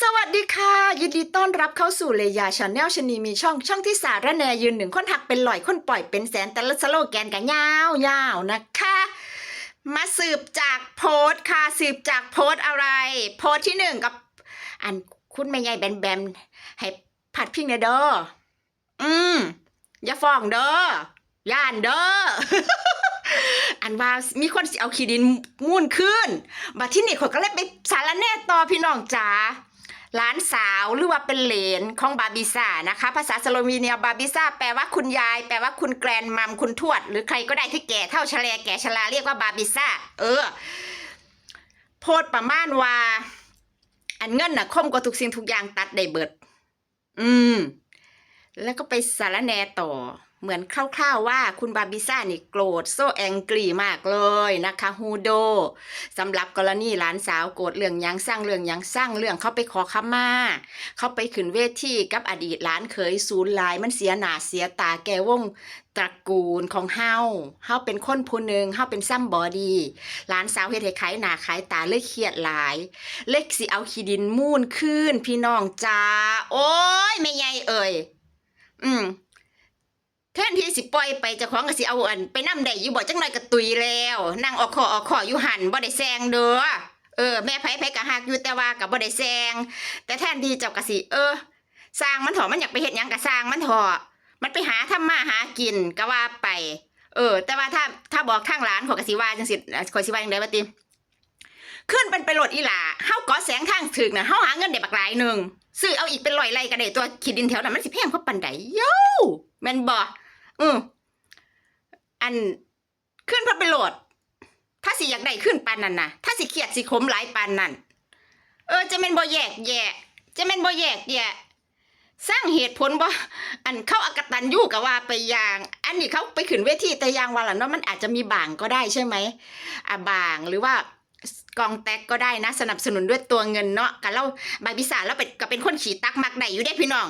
สวัสดีค่ะ ยินดีต้อนรับเข้าสู่เลยาชาแนลชนีมีช่องช่องที่สาระแนยืนหนึ่งคนหักเป็นลอยคนปล่อยเป็นแสนแต่ละสโลแกนกันยาวยาวๆนะคะ มาสืบจากโพสค่ะ สืบจากโพสอะไร โพสที่หนึ่งกับ อันคุณแม่ใหญ่แบนแบมให้ผัดพิงเนเด้ออืมอย่าฟ้องเด้อย่านเด้ออันว่ามีคนเอาขี้ดินมุ่นขึ้นบัดที่นี่ข่อก็เลยไปสารแน่ต่อพี่น้องจ๋า หลานสาวหรือว่าเป็นเหลนของบาบิซ่านะคะ ภาษาสโลวีเนียบาบิซ่าแปลว่าคุณยาย แปลว่าคุณแกรนมัมคุณทวด หรือใครก็ได้ที่แก่เท่าชะแลแก่ชราเรียกว่าบาบิซ่าเออ โพดประมาณว่าอันเงินน่ะคมกว่าทุกสิ่งทุกอย่างตัดได้เบิด อืม แล้วก็ไปสารแหนต่อ เหมือนคร่าวๆว่าคุณบาบิซ่านี่โกรธโซแองกรีมากเลยนะคะฮูโดสำหรับกรณีหลานสาวโกรธเรื่องยังสร้างเรื่องยังสร้างเรื่องเขาไปขอขมาเขาไปขึ้นเวทีกับอดีตหลานเคยสูญหลายมันเสียหนาเสียตาแกวงตระกูลของเฮาเฮาเป็นคนผู้หนึ่งเฮาเป็นซ้ำบอดีหลานสาวเฮ็ดให้ขายหนาขายตาเลยเครียดหลาย เล็กสิเอาขี้ดินมูนขึ้นพี่น้องจ้าโอ้ยแม่ใหญ่เอ่ยอืม แทนที่สิปล่อยไปเจ้าของก็สิเอาอัน ไปนำได้อยู่บ่จังไดก็ตุยแล้วนั่งออกคอออกคออยู่หันบ่ได้แซงเด้อเออแม่ไผไผก็ฮักอยู่แต่ว่าก็บ่ได้แซงแต่แทนที่เจ้าก็สิเออสร้างมันเถอะมันอยากไปเฮ็ดหยังก็สร้างมันเถอะมันไปหาทำมาหากินก็ว่าไป เออ แต่ว่าถ้าถ้าบอกทางร้านขอยก็สิว่าจังซี่ข่อยสิว่าจังไดวะติขึ้นเป็นไปโหลดอีหล่าเฮาก่อแสงทางถึกน่ะเฮาหาเงินได้บักหลายหนึงซื้อเอาอีกเป็นร้อยไร่ก็ได้ตัวขีดดินแถวนั้นมันสิแพงกว่าปานใดโย่แม่นบ่ อืมอันขึ้นพระไปโหลด ถ้าสิอยากได้ขึ้นปานนั้นนะถ้าสิเครียดสิขมหลายปานนั้นเออ จะเป็นบ่แยกแยะ จะเป็นบ่แยกแยะ สร้างเหตุผลบ่ อันเข้าอากตันยู่กับว่าไปอยาง อันนี้เขาไปขึ้นเวทีแต่ยางว่าล่ะเนาะมันอาจจะมีบางก็ได้ใช่ไหมอะบางหรือว่า กองแตกก็ได้นะ สนับสนุนด้วยตัวเงินเนาะกันเราบายพิสาแล้วเป็นก็เป็นคนขี่ตักมักได้อยู่ได้พี่น้อง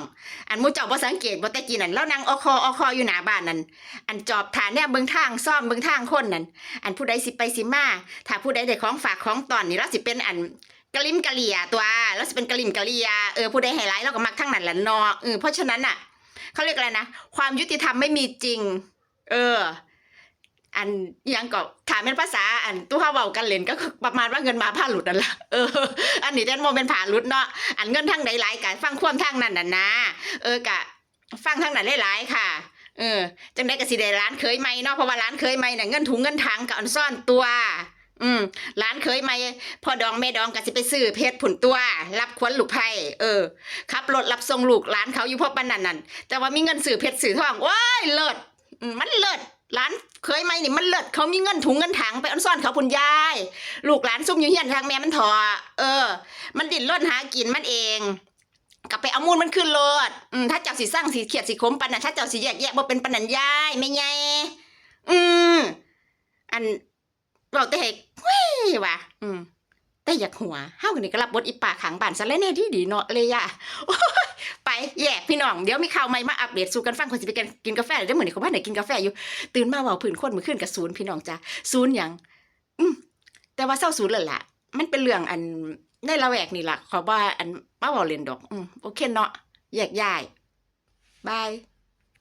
อันมูเจ้าบ่สังเกตบ่แต่กี้นั่นแล้วนางอคออคออยู่หน้าบ้านนั่นอันจอบฐานเนี่ยเบิ่งทางซ่อมเบิ่งทางคนนั่นอันผู้ใดสิไปสิมาถ้าผู้ใดได้ของฝากของตอนนี่เราสิเป็นอันกะลิมกะเลียตัวแล้วสิเป็นกะลิมกะเลียเออผู้ใดให้ร้ายเราก็มักทั้งนั้นแหละนาะเออเพราะฉะนั้นน่ะเขาเรียกอะไรนะความยุติธรรมไม่มีจริง เออ อันยังก็ถามเป็นภาษาอันตู้เฮาเว้ากันเล่นก็คือประมาณว่าเงินมาผ้าหลุดนั่นล่ะเอออันนี้แต่โมเป็นผ่าหลุดเนาะอันเงินทั้งใดหลายกะฟังความทางนั้นน่ะนะเออกะ ฟังทางนั้นหลายๆค่ะเออจังได้กสิได้ร้านเคยไหมเนาะเพราะว่าร้านเคยไหมน่ะเงินถุงเงินถังกับอันซ่อนตัว อืมร้านเคยไหมพอดองแม่ดองก็สิไปซื้อเพชรผุนตัว รับควนลูกไผ่เออขับรถรับส่งลูกร้านเขาอยู่เพราะปนนั้นนั่นแต่ว่ามีเงินซื้อเพชรซื้อทองว้ายเลิศมันเลิศร้าน ยไหมนี่มันเลิศเขามีเงินถุงเงินถังไปอ้อนซ่อนเขาพุ่นยายลูกหลานซุ่มอยู่เฮียนทางแม่มันถอเออ มันดิ้นร่นหากินมันเองกลับไปเอามูลมันขึ้นรถอืมถ้าเจ้าสีสร้างสีเขียดสีขมปันนะถ้าเจ้าสีแยกแยะบ่เป็นปันนันยายไม่ไงอืมอันบอกแต่เหกเฮ้ยว่ะอืม แต่อยากหัวเฮ้ากันนี่ก็รับบทอีป่าขังบ้านซะแล้วแน่ยที่ดีเนาะเลยอะไปแยกพี่น้องเดี๋ยวมีข่าวใหม่มาอัปเดตสู่กันฟังคนสิไปกันกินกาแฟเดี๋ยวเหมือนเขาบ้านไหนกินกาแฟอยู่ตื่นมาเว่าผื่นคนมือขึ้นกับศูนย์พี่น้องจ้ะศูนย์ยังอืมแต่ว่าเศร้าศูนย์เลยล่ะ มันเป็นเรื่องอันในละแวกนี่ล่ะขอว่าอันมาเว้าเล่นดอก อืมโอเคเนาะแยกย้ายบาย